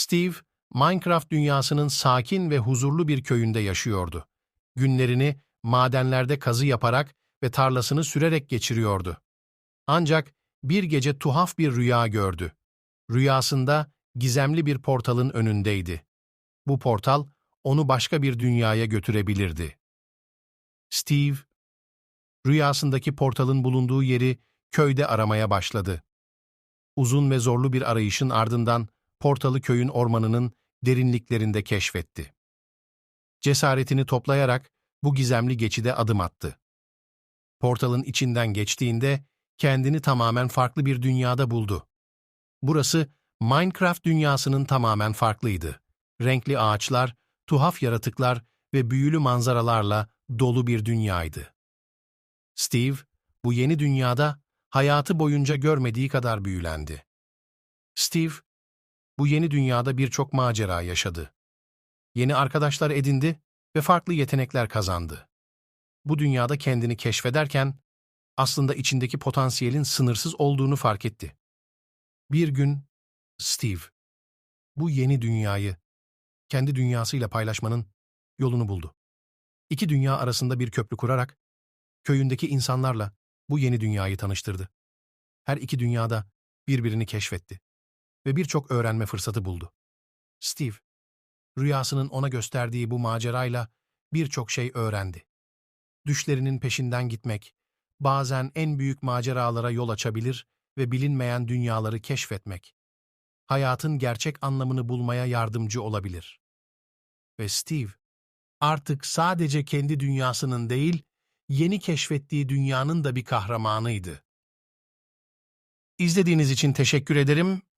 Steve, Minecraft dünyasının sakin ve huzurlu bir köyünde yaşıyordu. Günlerini madenlerde kazı yaparak ve tarlasını sürerek geçiriyordu. Ancak bir gece tuhaf bir rüya gördü. Rüyasında gizemli bir portalın önündeydi. Bu portal onu başka bir dünyaya götürebilirdi. Steve, rüyasındaki portalın bulunduğu yeri köyde aramaya başladı. Uzun ve zorlu bir arayışın ardından portalı köyün ormanının derinliklerinde keşfetti. Cesaretini toplayarak bu gizemli geçide adım attı. Portalın içinden geçtiğinde kendini tamamen farklı bir dünyada buldu. Burası Minecraft dünyasının tamamen farklıydı. Renkli ağaçlar, tuhaf yaratıklar ve büyülü manzaralarla dolu bir dünyaydı. Steve, bu yeni dünyada hayatı boyunca görmediği kadar büyülendi. Steve, bu yeni dünyada birçok macera yaşadı. Yeni arkadaşlar edindi ve farklı yetenekler kazandı. Bu dünyada kendini keşfederken aslında içindeki potansiyelin sınırsız olduğunu fark etti. Bir gün Steve bu yeni dünyayı kendi dünyasıyla paylaşmanın yolunu buldu. İki dünya arasında bir köprü kurarak köyündeki insanlarla bu yeni dünyayı tanıştırdı. Her iki dünyada birbirini keşfetti ve birçok öğrenme fırsatı buldu. Steve, rüyasının ona gösterdiği bu macerayla birçok şey öğrendi. Düşlerinin peşinden gitmek, bazen en büyük maceralara yol açabilir ve bilinmeyen dünyaları keşfetmek, hayatın gerçek anlamını bulmaya yardımcı olabilir. Ve Steve, artık sadece kendi dünyasının değil, yeni keşfettiği dünyanın da bir kahramanıydı. İzlediğiniz için teşekkür ederim.